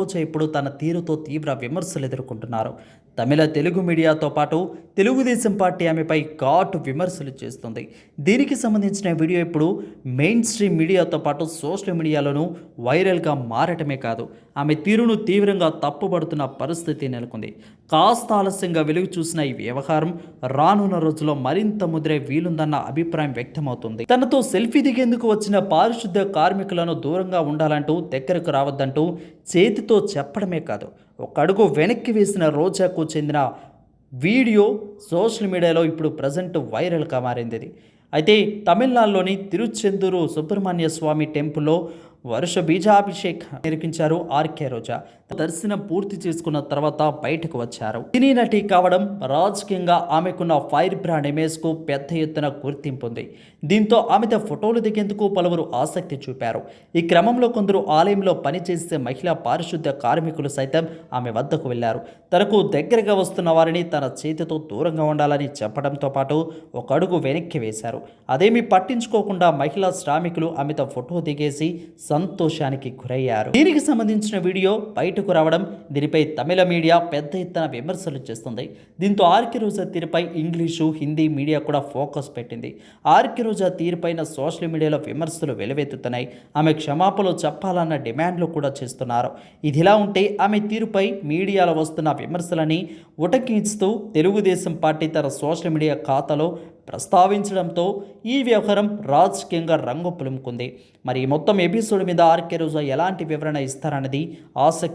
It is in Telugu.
రోజా ఇప్పుడు తన తీరుతో తీవ్ర విమర్శలు ఎదుర్కొంటున్నారు. తమిళ తెలుగు మీడియాతో పాటు తెలుగుదేశం పార్టీ ఆమెపై ఘాటు విమర్శలు చేస్తుంది. దీనికి సంబంధించిన వీడియో ఇప్పుడు మెయిన్ స్ట్రీమ్ మీడియాతో పాటు సోషల్ మీడియాలోనూ వైరల్గా మారటమే కాదు. ఆమె తీరును తీవ్రంగా తప్పుపడుతున్న పరిస్థితి నెలకొంది. కాస్త ఆలస్యంగా వెలుగు చూసిన ఈ వ్యవహారం రానున్న రోజుల్లో మరింత ముద్రే వీలుందన్న అభిప్రాయం వ్యక్తమవుతుంది. తనతో సెల్ఫీ దిగేందుకు వచ్చిన పారిశుద్ధ కార్మికులను దూరంగా ఉండాలంటూ దగ్గరకు రావద్దంటూ చేతితో చెప్పడమే కాదు. ఒక అడుగు వెనక్కి వేసిన రోజాకు చెందిన వీడియో సోషల్ మీడియాలో ఇప్పుడు ప్రజెంట్ వైరల్గా మారింది. అయితే తమిళనాడులోని తిరుచెందూరు సుబ్రహ్మణ్య స్వామి టెంపుల్లో వరుష బీజాభిషేక్ నిర్మించారు ఆర్కే రోజా. దర్శనం పూర్తి చేసుకున్న తర్వాత బయటకు వచ్చారు. సినీ నటి కావడం రాజకీయంగా ఆమెకున్న ఫైర్ బ్రాండ్ ఇమేజ్కు పెద్ద ఎత్తున గుర్తింపు ఉంది దీంతో ఆమెతో ఫోటోలు దిగేందుకు పలువురు ఆసక్తి చూపారు. ఈ క్రమంలో కొందరు ఆలయంలో పనిచేసే మహిళా పారిశుద్ధ్య కార్మికులు సైతం ఆమె వద్దకు వెళ్ళారు తనకు దగ్గరగా వస్తున్న వారిని తన చేతితో దూరంగా ఉండాలని చెప్పడంతో పాటు ఒక అడుగు వెనక్కి వేశారు. అదేమీ పట్టించుకోకుండా మహిళా శ్రామికులు ఆమెతో ఫోటో దిగేసి సంతోషానికి గురయ్యారు. దీనికి సంబంధించిన వీడియో బయటకు రావడం దీనిపై తమిళ మీడియా పెద్ద ఎత్తున విమర్శలు చేస్తుంది. దీంతో ఆర్కి రోజా తీరుపై ఇంగ్లీషు హిందీ మీడియా కూడా ఫోకస్ పెట్టింది. ఆర్కి రోజా తీరుపైన సోషల్ మీడియాలో విమర్శలు వెలువెత్తుతున్నాయి. ఆమె క్షమాపణలు చెప్పాలన్న డిమాండ్లు కూడా చేస్తున్నారు. ఇదిలా ఉంటే ఆమె తీరుపై మీడియాలో వస్తున్న విమర్శలని ఉటంకిస్తూ తెలుగుదేశం పార్టీ తన సోషల్ మీడియా ఖాతాలో ప్రస్తావించడంతో ఈ వ్యవహారం రాజకీయంగా రంగు పులుముకుంది. మరి మొత్తం ఎపిసోడ్ మీద ఆర్కే రోజా ఎలాంటి వివరణ ఇస్తారన్నది ఆసక్తి